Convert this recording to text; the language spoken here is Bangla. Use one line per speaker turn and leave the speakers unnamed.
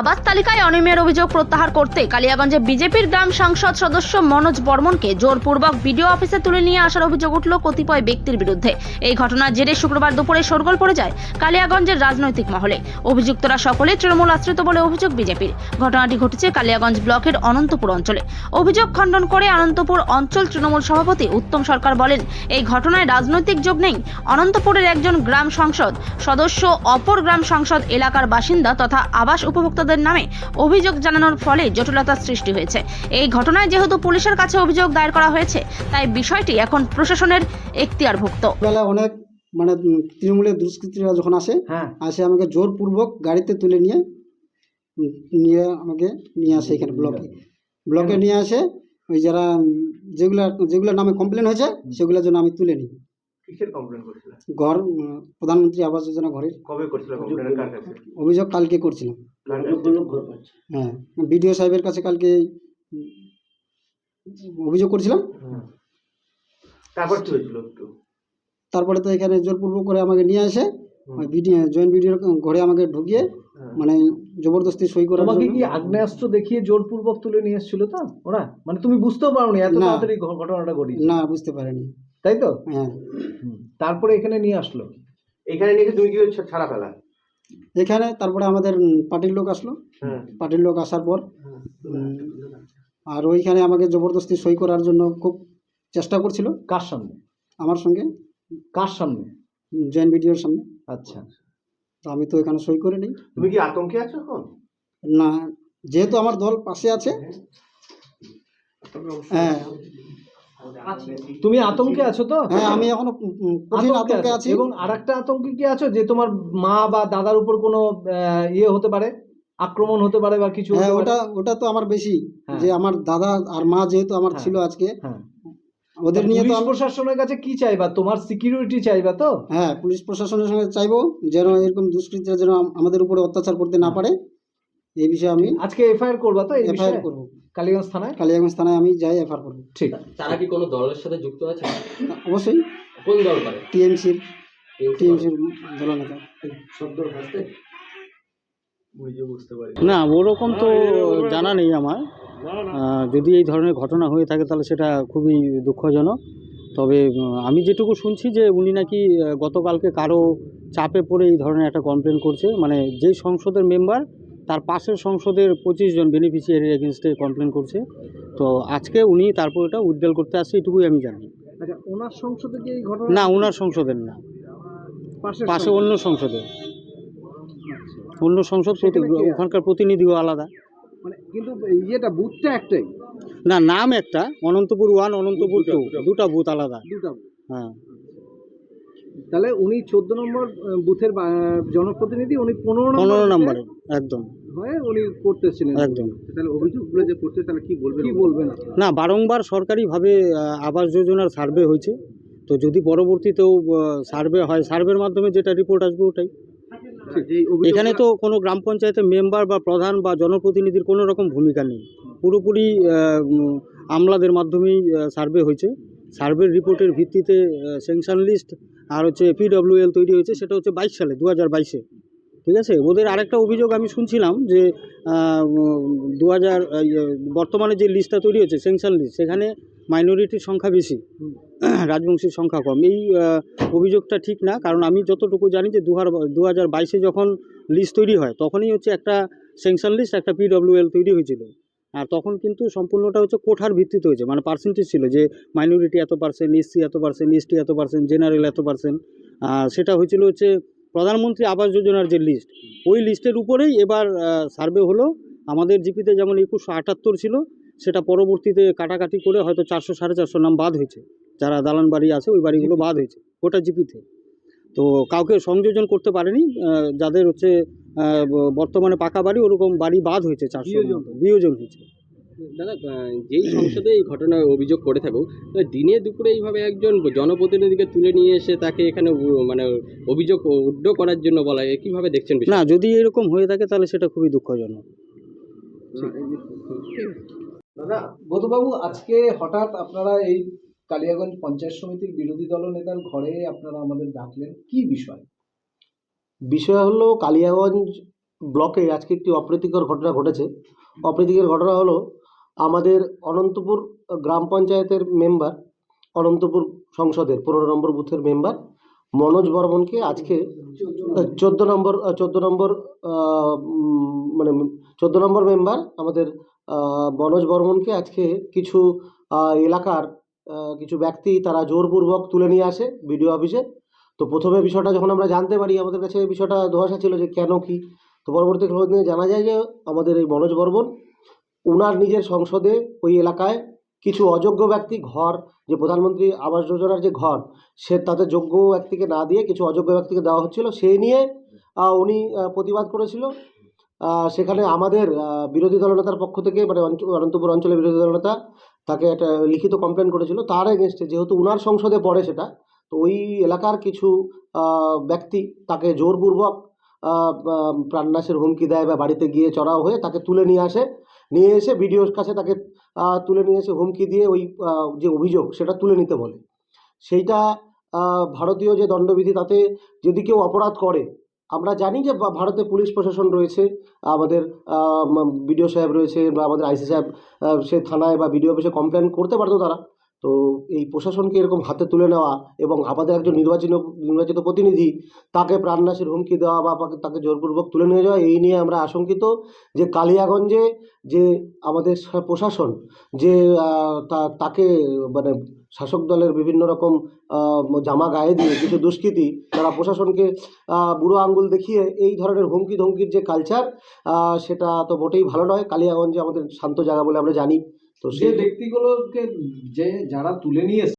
আবাস তালিকায় অনিয়মের অভিযোগ প্রত্যাহার করতে কালিয়াগঞ্জে বিজেপির গ্রাম সংসদ সদস্য মনোজ বর্মনকে জোরপূর্বক বিডিও অফিসে তুলে নিয়ে আসার অভিযোগ উঠল কতিপয় ব্যক্তির বিরুদ্ধে। এই ঘটনার জেরে শুক্রবার দুপুরে শোরগোল পড়ে যায় কালিয়াগঞ্জের রাজনৈতিক মহলে। অভিযুক্তরা সকলে তৃণমূল আশ্রিত বলে অভিযোগ বিজেপির। ঘটনাটি ঘটেছে কালিয়াগঞ্জ ব্লকের অনন্তপুর অঞ্চলে। অভিযোগ খণ্ডন করে অনন্তপুর অঞ্চল তৃণমূল সভাপতি উত্তম সরকার বলেন, এই ঘটনায় রাজনৈতিক যোগ নেই। অনন্তপুরের একজন গ্রাম সংসদ, সদস্য অপর গ্রাম সংসদ এলাকার বাসিন্দা তথা আবাস উপভোক্তাদের নামে অভিযোগ জানানোর ফলে জটিলতার সৃষ্টি হয়েছে। এই ঘটনায় যেহেতু পুলিশের কাছে অভিযোগ দায়ের করা হয়েছে তাই বিষয়টি এখন প্রশাসনের এখতিয়ারভুক্ত।
বেলা অনেক মানে তৃণমূলের দুষ্কৃতীরা যখন আসে
হ্যাঁ।
আসে আমাকে জোরপূর্বক গাড়িতে তুলে নিয়ে নিয়ে আমাকে নিয়ে আসে এখানে ব্লকে। ব্লকে নিয়ে আসে ওই যারা যেগুলো যেগুলা যেগুলোর নামে কমপ্লেন হয়েছে সেগুলোর জন্য আমি তুলে নিই।
কিসের কমপ্লেন করেছিল?
ঘর প্রধানমন্ত্রী আবাস যোজনা ঘরের
কবে করেছিল কমপ্লেন কার কাছে?
অভিযোগ কালকে করছিলাম। হ্যাঁ বিডিও সাহেবের কাছে কালকে অভিযোগ করছিলাম।
তারপর কি হয়েছিল একটু?
তারপরে তো এখানে জোরপূর্বক করে আমাকে নিয়ে আসে। ভিডিও জয়েন্ট ভিডিওর ঘরে আমাকে ঢুকিয়ে
হ্যাঁ।
মানে জবরদস্তি সই করার
তোমাকে কি আগ্নেয়াস্ত্র দেখিয়ে জোরপূর্বক তুলে নিয়ে এসেছিল তো? ওরা? মানে তুমি বুঝতেও পারোনি এত
না।
তাড়াতাড়ি ঘটনাটা ঘটিয়েছে।
না বুঝতে পারেনি।
তাই তো?
হ্যাঁ।
তারপরে এখানে নিয়ে আসলো?
এখানে নিয়ে দুই তুমি কি ছা- ছাড়া ফেলা?
এখানে তারপরে আমাদের পার্টির লোক আসলো।
হ্যাঁ।
পার্টির লোক আসার পর আর ওইখানে আমাকে জবরদস্তি সই করার জন্য খুব চেষ্টা করছিল।
কার সামনে?
আমার সঙ্গে।
কার সামনে?
জয়েন্ট ভিডিওর সামনে।
আচ্ছা।
তো আমি তো এখানে সই করে নিই।
তুমি কি আতঙ্কে আছো এখন?
না যেহেতু আমার দল পাশে আছে। হ্যাঁ।
তুমি আতঙ্কে আছো তো?
হ্যাঁ আমি এখনও কঠিন
আতঙ্কে
আতঙ্কে
আছি? এবং আরেকটা আতঙ্কে কি আছো? যে তোমার মা বা দাদার উপর কোনো ইয়ে হতে পারে? আক্রমণ হতে পারে বা কিছু
হ্যাঁ ওটা ওটা তো আমার বেশি।
হ্যাঁ।
যে আমার দাদা আর মা যেহেতু আমার
হ্যাঁ।
ছিল আজকে
হ্যাঁ।
ওদের নিয়ে তো
প্রশাসনের কাছে কি চাইবা? তোমার সিকিউরিটি চাইবা তো?
হ্যাঁ পুলিশ প্রশাসনের সঙ্গে চাইব যেন এরকম দুষ্কৃতীরা যেন আমাদের উপরে অত্যাচার করতে না পারে। এই বিষয়ে আমি
আজকে এফআইআর করবা তো
এফআইআর করব।
কালীগঞ্জ থানায়?
কালিয়াগঞ্জ থানায় আমি যাই এফআইআর করব।
ঠিক।
তারা কি কোনো দলের সাথে যুক্ত আছে?
অবশ্যই।
কোন দল করে?
টিএমসির টিএমসির দলনেতা
না। ওরকম তো জানা নেই আমার। যদি এই ধরনের ঘটনা হয়ে থাকে তাহলে সেটা খুবই দুঃখজনক। তবে আমি যেটুকু শুনছি যে উনি নাকি গতকালকে কারও চাপে পড়ে এই ধরনের একটা কমপ্লেন করছে। মানে যেই সংসদের মেম্বার তার পাশের সংসদের পঁচিশ জন বেনিফিশিয়ারির এগেনস্টে কমপ্লেন করছে। তো আজকে উনি তারপর এটা উদ্বেল করতে আসছে এটুকুই আমি জানি।
আচ্ছা ওনার সংসদে কি এই ঘটনা
না ওনার সংসদের না। পাশে অন্য সংসদের। অন্য সংসদ প্রতি- ওখানকার প্রতিনিধিও আলাদা।
মানে কিন্তু ইয়েটা বুথটা একটাই?
না নাম একটা অনন্তপুর ওয়ান অনন্তপুর টু দুটা বুথ আলাদা।
দুটা
হ্যাঁ।
তাহলে উনি চোদ্দ নম্বর বুথের জনপ্রতিনিধি উনি পনেরো নম্বর
পনেরো নম্বরে একদম।
হয়ে উনি করতেছিলেন।
একদম।
তাহলে অভিযোগগুলো যে করতে তাহলে কি বলবেন? কি বলবেন?
না বারংবার সরকারিভাবে আবাস যোজনার সার্ভে হয়েছে। তো যদি পরবর্তীতেও সার্ভে হয় সার্ভের মাধ্যমে যেটা রিপোর্ট আসবে ওটাই। এখানে তো কোনো গ্রাম পঞ্চায়েতের মেম্বার বা প্রধান বা জনপ্রতিনিধির কোনো রকম ভূমিকা নেই। পুরোপুরি আমলাদের মাধ্যমেই সার্ভে হয়েছে। সার্ভের রিপোর্টের ভিত্তিতে স্যাংশন লিস্ট আর হচ্ছে পিডব্লিউএল তৈরি হয়েছে, সেটা হচ্ছে বাইশ সালে দু হাজার বাইশে। ঠিক আছে? ওদের আরেকটা অভিযোগ আমি শুনছিলাম যে দু হাজার বর্তমানে যে লিস্টটা তৈরি হয়েছে স্যাংশন লিস্ট, সেখানে মাইনরিটির সংখ্যা বেশি, রাজবংশীর সংখ্যা কম। এই অভিযোগটা ঠিক না, কারণ আমি যতটুকু জানি যে দু হাজার দু হাজার বাইশে যখন লিস্ট তৈরি হয়, তখনই হচ্ছে একটা স্যাংশন লিস্ট, একটা পিডব্লিউএল তৈরি হয়েছিল। আর তখন কিন্তু সম্পূর্ণটা হচ্ছে কোঠার ভিত্তিতে হয়েছে। মানে পার্সেন্টেজ ছিল যে মাইনরিটি এত পার্সেন্ট এসসি এত পার্সেন্ট এসটি এত পার্সেন্ট জেনারেল এত পার্সেন্ট সেটা হয়েছিল হচ্ছে প্রধানমন্ত্রী আবাস যোজনার যে লিস্ট ওই লিস্টের উপরেই এবার সার্ভে হলো। আমাদের জিপিতে যেমন একুশশো আটাত্তর ছিল, সেটা পরবর্তীতে কাটাকাটি করে হয়তো চারশো, সাড়ে চারশো নাম বাদ হয়েছে। যারা দালান বাড়ি আছে, ওই বাড়িগুলো বাদ হয়েছে, গোটা জিপিতে তো কাউকে সংযোজন করতে পারেনি যাদের হচ্ছে বর্তমানে পাকা বাড়ি ওরকম বাড়ি বাদ হয়েছে চারশো
বিয়োজন।
হয়েছে।
দাদা যেই সংসদে এই ঘটনা অভিযোগ করে থাকুক দিনে দুপুরে এইভাবে একজন জনপ্রতিনিধিকে তুলে নিয়ে এসে তাকে এখানে মানে অভিযোগ উড্ড করার জন্য বলা হয় কীভাবে দেখছেন
না যদি এরকম হয়ে থাকে তাহলে সেটা খুবই দুঃখজনক।
দাদা বধুবাবু আজকে হঠাৎ আপনারা এই কালিয়াগঞ্জ পঞ্চায়েত সমিতির বিরোধী দল নেতার ঘরে আপনারা আমাদের ডাকলেন কি বিষয়?
বিষয় হলো কালিয়াগঞ্জ
ব্লকে আজকে একটি অপ্রীতিকর ঘটনা ঘটেছে। অপ্রীতিকর ঘটনা হলো আমাদের অনন্তপুর গ্রাম পঞ্চায়েতের মেম্বার, অনন্তপুর সংসদের পনেরো নম্বর বুথের মেম্বার মনোজ বর্মনকে আজকে চোদ্দ নম্বর চোদ্দ নম্বর মানে চোদ্দ নম্বর মেম্বার আমাদের মনোজ বর্মনকে আজকে কিছু এলাকার কিছু ব্যক্তি তারা জোরপূর্বক তুলে নিয়ে আসে বিডিও অফিসে। তো প্রথমে বিষয়টা যখন আমরা জানতে পারি, আমাদের কাছে এই বিষয়টা ধোয়াশা ছিল যে কেন কি? তো পরবর্তী খবর জানা যায় যে আমাদের এই মনোজ বর্মন, উনার নিজের সংসদে ওই এলাকায় কিছু অযোগ্য ব্যক্তি ঘর, যে প্রধানমন্ত্রী আবাস যোজনার যে ঘর, সে তাদের যোগ্য ব্যক্তিকে না দিয়ে কিছু অযোগ্য ব্যক্তিকে দেওয়া হচ্ছিল। সেই নিয়ে উনি প্রতিবাদ করেছিল। সেখানে আমাদের বিরোধী দলনেতার পক্ষ থেকে মানে অনন্তপুর অঞ্চলের বিরোধী দলনেতা তাকে একটা লিখিত কমপ্লেন করেছিল। তার এগেনস্টে যেহেতু উনার সংসদে পড়ে সেটা তো ওই এলাকার কিছু ব্যক্তি তাকে জোরপূর্বক প্রাণনাশের হুমকি দেয় বা বাড়িতে গিয়ে চড়াও হয়ে তাকে তুলে নিয়ে আসে। নিয়ে এসে বিডিওর কাছে তাকে তুলে নিয়ে এসে হুমকি দিয়ে ওই যে অভিযোগ সেটা তুলে নিতে বলে। সেইটা ভারতীয় যে দণ্ডবিধি তাতে যদি কেউ অপরাধ করে, আমরা জানি যে ভারতে পুলিশ প্রশাসন রয়েছে, আমাদের বিডিও সাহেব রয়েছে বা আমাদের আইসি সাহেব সে থানায় বা বিডিও অফিসে কমপ্লেন করতে পারতো তারা। তো এই প্রশাসনকে এরকম হাতে তুলে নেওয়া এবং আমাদের একজন নির্বাচিত নির্বাচিত প্রতিনিধি তাকে প্রাণনাশের হুমকি দেওয়া বা তাকে- জোরপূর্বক তুলে নিয়ে যাওয়া, এই নিয়ে আমরা আশঙ্কিত যে কালিয়াগঞ্জে যে আমাদের প্রশাসন যে তাকে মানে শাসক দলের বিভিন্ন রকম জামা গায়ে দিয়ে কিছু দুষ্কৃতী তারা প্রশাসনকে বুড়ো আঙ্গুল দেখিয়ে এই ধরনের হুমকি ধমকির যে কালচার সেটা তো মোটেই ভালো নয়। কালিয়াগঞ্জে আমাদের শান্ত জায়গা বলে আমরা জানি। তো
সে
সেই
ব্যক্তিগুলোকে যে যারা তুলে নিয়ে এসছে